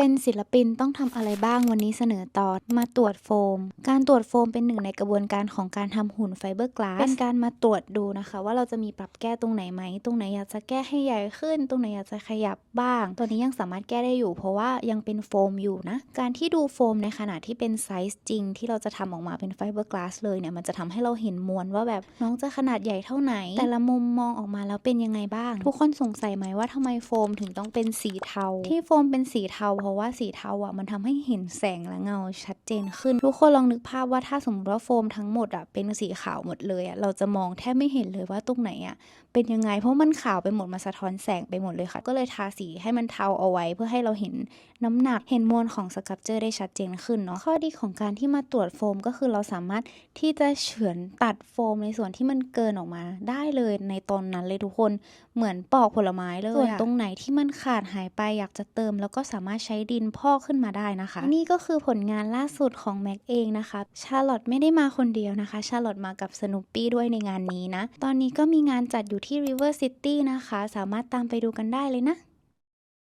เป็นศิลปินต้องทำอะไรบ้างวันนี้เสนอตอนมาตรวจโฟม การตรวจโฟมเป็นหนึ่งในกระบวนการของการทำหุ่นไฟเบอร์กลาสเป็นการมาตรวจดูนะคะ ว่าเราจะมีปรับแก้ตรงไหนไหม ตรงไหนอยากจะแก้ให้ใหญ่ขึ้น ตรงไหนอยากจะขยับบ้าง ตัวนี้ยังสามารถแก้ได้อยู่ เพราะว่ายังเป็นโฟมอยู่นะ การที่ดูโฟมในขณะที่เป็นไซส์จริง ที่เราจะทำออกมาเป็นไฟเบอร์กลาสเลยเนี่ยมันจะทำให้เราเห็นมวลว่าแบบน้องจะขนาดใหญ่เท่าไหน แต่ละมุมมองออกมาแล้วเป็นยังไงบ้าง ทุกคนสงสัยไหมว่าทำไมโฟมถึงต้องเป็นสีเทา ที่โฟมเป็นสีเทาเพราะว่าสีเทาอะมันทำให้เห็นแสงและเงาชัดเจนขึ้น ทุกคนลองนึกภาพว่าถ้าสมมติว่าโฟมทั้งหมดอะเป็นสีขาวหมดเลยอะเราจะมองแทบไม่เห็นเลยว่าตรงไหนอะเป็นยังไงเพราะมันขาวไปหมดมาสะท้อนแสงไปหมดเลยค่ะ ก็เลยทาสีให้มันเทาเอาไว้ เพื่อให้เราเห็นน้ำหนักเห็นมวลของสครับเจอร์ได้ชัดเจนขึ้นเนาะข้อดีของการที่มาตรวจโฟมก็คือเราสามารถที่จะเฉือนตัดโฟมในส่วนที่มันเกินออกมาได้เลยในตอนนั้นเลยทุกคนเหมือนปอกผลไม้เลยส่วนตรงไหนที่มันขาดหายไปอยากจะเติมแล้วก็สามารถใช้ดินพอกขึ้นมาได้นะคะ นี่ก็คือผลงานล่าสุดของแม็กเองนะคะชาร์ลอตไม่ได้มาคนเดียวนะคะชาร์ลอตมากับสนุปปี้ด้วยในงานนี้นะ ตอนนี้ก็มีงานจัดอยู่ที่ River City นะคะ สามารถตามไปดูกันได้เลยนะ